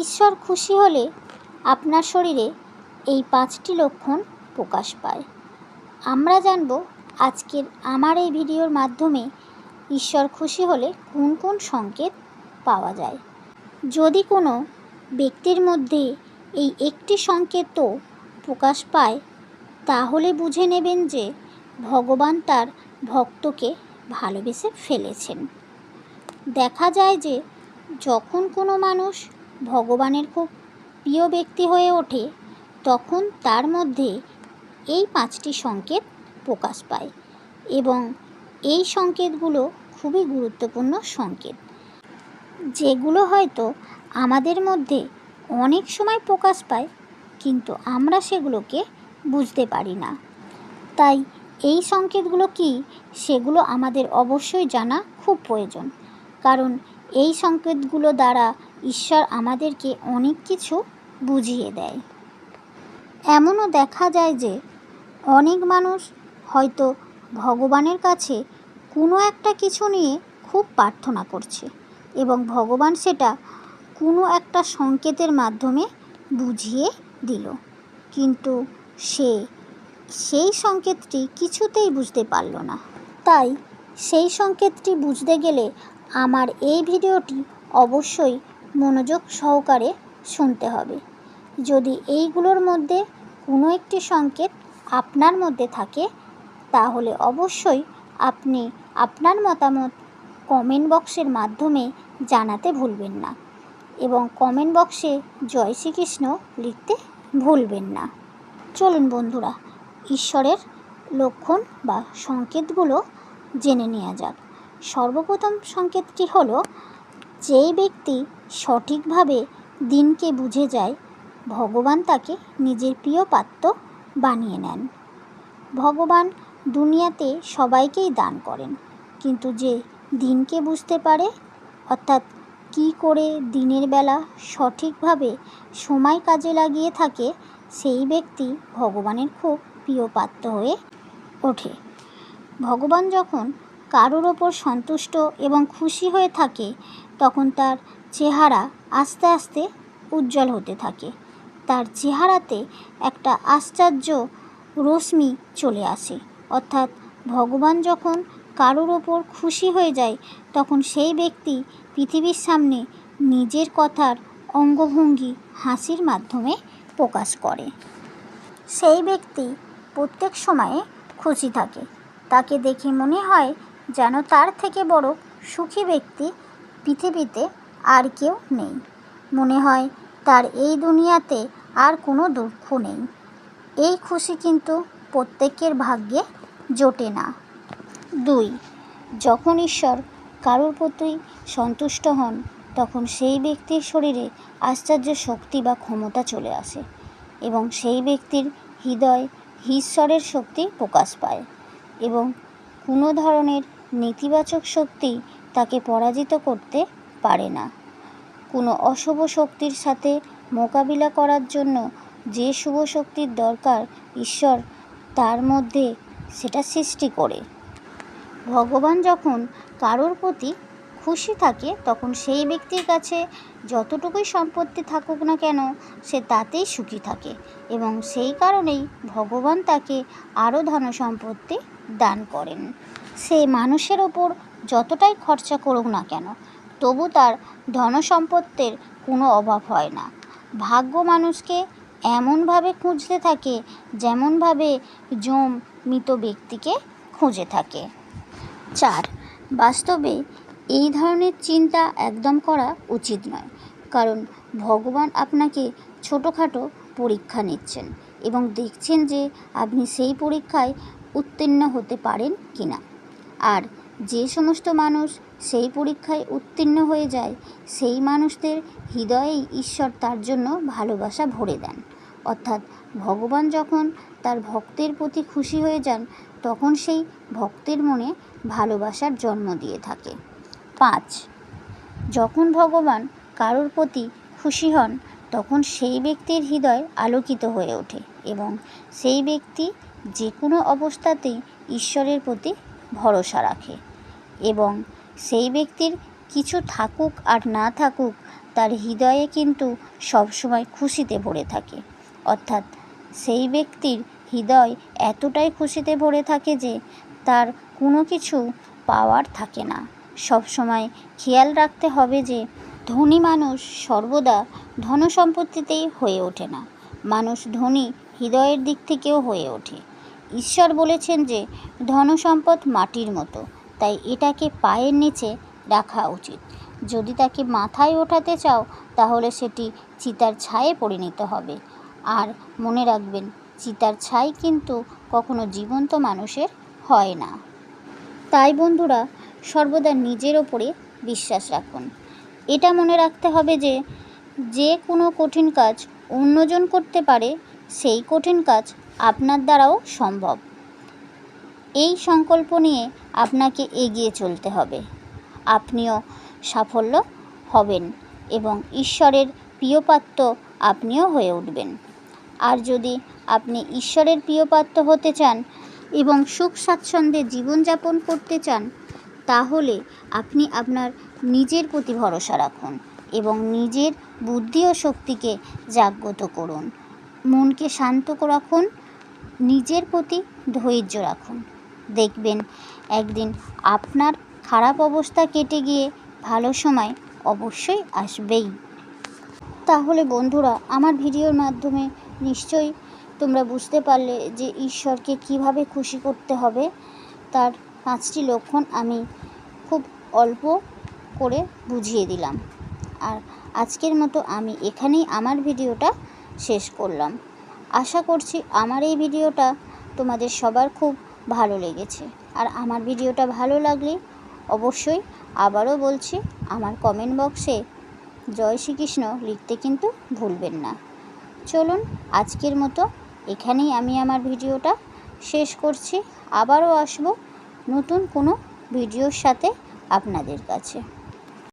ঈশ্বর খুশি হলে আপনার শরীরে এই পাঁচটি লক্ষণ প্রকাশ পায়। আমরা জানব আজকের আমার এই ভিডিওর মাধ্যমে ঈশ্বর খুশি হলে কোন কোন সংকেত পাওয়া যায়। যদি কোনো ব্যক্তির মধ্যে এই একটি সংকেতও প্রকাশ পায়, তাহলে বুঝে নেবেন যে ভগবান তার ভক্তকে ভালোবেসে ফেলেছেন। দেখা যায় যে যখন কোনো মানুষ ভগবানের খুব প্রিয় ব্যক্তি হয়ে ওঠে, তখন তার মধ্যে এই পাঁচটি সংকেত প্রকাশ পায় এবং এই সংকেতগুলো খুবই গুরুত্বপূর্ণ সংকেত। যেগুলো হয়তো আমাদের মধ্যে অনেক সময় প্রকাশ পায়, কিন্তু আমরা সেগুলোকে বুঝতে পারি না। তাই এই সংকেতগুলো কি, সেগুলো আমাদের অবশ্যই জানা খুব প্রয়োজন। কারণ এই সংকেতগুলো দ্বারা ঈশ্বর আমাদেরকে অনেক কিছু বুঝিয়ে দেয়। এমনও দেখা যায় যে অনেক মানুষ হয়তো ভগবানের কাছে কোনো একটা কিছু নিয়ে খুব প্রার্থনা করছে এবং ভগবান সেটা কোনো একটা সংকেতের মাধ্যমে বুঝিয়ে দিল। কিন্তু সে সেই সংকেতটি কিছুতেই বুঝতে পারল না। তাই সেই সংকেতটি বুঝতে গেলে আমার এই ভিডিওটি অবশ্যই মনোযোগ সহকারে শুনতে হবে। যদি এইগুলোর মধ্যে কোনো একটি সংকেত আপনার মধ্যে থাকে, তাহলে অবশ্যই আপনি আপনার মতামত কমেন্ট বক্সের মাধ্যমে জানাতে ভুলবেন না এবং কমেন্ট বক্সে জয় শ্রীকৃষ্ণ লিখতে ভুলবেন না। চলুন বন্ধুরা, ঈশ্বরের লক্ষণ বা সংকেতগুলো জেনে নেওয়া যাক। সর্বপ্রথম সংকেতটি হলো, যেই ব্যক্তি সঠিকভাবে দিনকে বুঝে যায়, ভগবান তাকে নিজের প্রিয় পাত্র বানিয়ে নেন। ভগবান দুনিয়াতে সবাইকেই দান করেন, কিন্তু যে দিনকে বুঝতে পারে, অর্থাৎ কি করে দিনের বেলা সঠিকভাবে সময় কাজে লাগিয়ে থাকে, সেই ব্যক্তি ভগবানের খুব প্রিয় পাত্র হয়ে ওঠে। ভগবান যখন কারোর ওপর সন্তুষ্ট এবং খুশি হয়ে থাকে, তখন তার চেহারা আস্তে আস্তে উজ্জ্বল হতে থাকে। তার চেহারাতে একটা আশ্চর্য রশ্মি চলে আসে। অর্থাৎ ভগবান যখন কারোর ওপর খুশি হয়ে যায়, তখন সেই ব্যক্তি পৃথিবীর সামনে নিজের কথার অঙ্গভঙ্গি হাসির মাধ্যমে প্রকাশ করে। সেই ব্যক্তি প্রত্যেক সময়ে খুশি থাকে। তাকে দেখে মনে হয় যেন তার থেকে বড় সুখী ব্যক্তি পৃথিবীতে আর কেউ নেই। মনে হয় তার এই দুনিয়াতে আর কোনো দুঃখ নেই। এই খুশি কিন্তু প্রত্যেকের ভাগ্যে জোটে না। দুই, যখন ঈশ্বর কারোর প্রতি সন্তুষ্ট হন, তখন সেই ব্যক্তির শরীরে আশ্চর্য শক্তি বা ক্ষমতা চলে আসে এবং সেই ব্যক্তির হৃদয় ঈশ্বরের শক্তি প্রকাশ পায় এবং কোনো ধরনের নেতিবাচক শক্তি তাকে পরাজিত করতে পারে না। কোনো অশুভ শক্তির সাথে মোকাবিলা করার জন্য যে শুভ শক্তির দরকার ঈশ্বর তার মধ্যে সেটা সৃষ্টি করে। ভগবান যখন কারোর প্রতি খুশি থাকে, তখন সেই ব্যক্তির কাছে যতটুকুই সম্পত্তি থাকুক না কেন, সে তাতেই সুখী থাকে এবং সেই কারণেই ভগবান তাকে আরও ধন সম্পত্তি দান করেন। সে মানুষের ওপর যতটাই খরচা করুক না কেন তবু তার ধন সম্পত্তির কোনো অভাব হয় না। ভাগ্য মানুষকে এমনভাবে খুঁজতে থাকে যেমনভাবে জম মৃত ব্যক্তিকে খুঁজে থাকে। চার, বাস্তবে এই ধরনের চিন্তা একদম করা উচিত নয়, কারণ ভগবান আপনাকে ছোটোখাটো পরীক্ষা নিচ্ছেন এবং দেখছেন যে আপনি সেই পরীক্ষায় উত্তীর্ণ হতে পারেন কি না আর যে সমস্ত মানুষ সেই পরীক্ষায় উত্তীর্ণ হয়ে যায়, সেই মানুষদের হৃদয়েই ঈশ্বর তার জন্য ভালোবাসা ভরে দেন। অর্থাৎ ভগবান যখন তার ভক্তের প্রতি খুশি হয়ে যান, তখন সেই ভক্তের মনে ভালোবাসার জন্ম দিয়ে থাকে। পাঁচ, যখন ভগবান কারোর প্রতি খুশি হন, তখন সেই ব্যক্তির হৃদয় আলোকিত হয়ে ওঠে এবং সেই ব্যক্তি যে কোনো অবস্থাতেই ঈশ্বরের প্রতি ভরসা রাখে। এবং সেই ব্যক্তির কিছু থাকুক আর না থাকুক তার হৃদয়ে কিন্তু সবসময় খুশিতে ভরে থাকে। অর্থাৎ সেই ব্যক্তির হৃদয় এতটাই খুশিতে ভরে থাকে যে তার কোনো কিছু পাওয়ার থাকে না। সবসময় খেয়াল রাখতে হবে যে ধনী মানুষ সর্বদা ধনসম্পত্তিতেই হয়ে ওঠে না। মানুষ ধনী হৃদয়ের দিক থেকেও হয়ে ওঠে। ঈশ্বর বলেছেন যে ধনসম্পদ মাটির মতো। তাই এটাকে পায়ের নিচে রাখা উচিত। যদি তাকে মাথায় ওঠাতে চাও, তাহলে সেটি চিতার ছায়ে পরিণত হবে। আর মনে রাখবেন, চিতার ছাই কিন্তু কখনো জীবন্ত মানুষের হয় না। তাই বন্ধুরা, সর্বদা নিজের ওপরে বিশ্বাস রাখুন। এটা মনে রাখতে হবে যে যে কোনো কঠিন কাজ অন্যজন করতে পারে, সেই কঠিন কাজ আপনার দ্বারাও সম্ভব। এই সংকল্প নিয়ে আপনাকে এগিয়ে চলতে হবে। আপনিও সাফল্য হবেন এবং ঈশ্বরের প্রিয়পাত্র আপনিও হয়ে উঠবেন। আর যদি আপনি ঈশ্বরের প্রিয়পাত্র হতে চান এবং সুখ স্বাচ্ছন্দ্যে জীবনযাপন করতে চান, তাহলে আপনি আপনার নিজের প্রতি ভরসা রাখুন এবং নিজের বুদ্ধি ও শক্তিকে জাগ্রত করুন। মনকে শান্ত রাখুন, নিজের প্রতি ধৈর্য রাখুন। দেখবেন একদিন আপনার খারাপ অবস্থা কেটে গিয়ে ভালো সময় অবশ্যই আসবেই। তাহলে বন্ধুরা, আমার ভিডিওর মাধ্যমে নিশ্চয়ই তোমরা বুঝতে পারলে যে ঈশ্বরকে কীভাবে খুশি করতে হবে। তার পাঁচটি লক্ষণ আমি খুব অল্প করে বুঝিয়ে দিলাম। আর আজকের মতো আমি এখানেই আমার ভিডিওটা শেষ করলাম। আশা করছি আমার এই ভিডিওটা তোমাদের সবার খুব ভালো লেগেছে। আর আমার ভিডিওটা ভালো লাগলে অবশ্যই আবারও বলছি আমার কমেন্ট বক্সে জয় শ্রীকৃষ্ণ লিখতে কিন্তু ভুলবেন না। চলুন আজকের মতো এখানেই আমি আমার ভিডিওটা শেষ করছি। আবারও আসব নতুন কোনো ভিডিওর সাথে আপনাদের কাছে।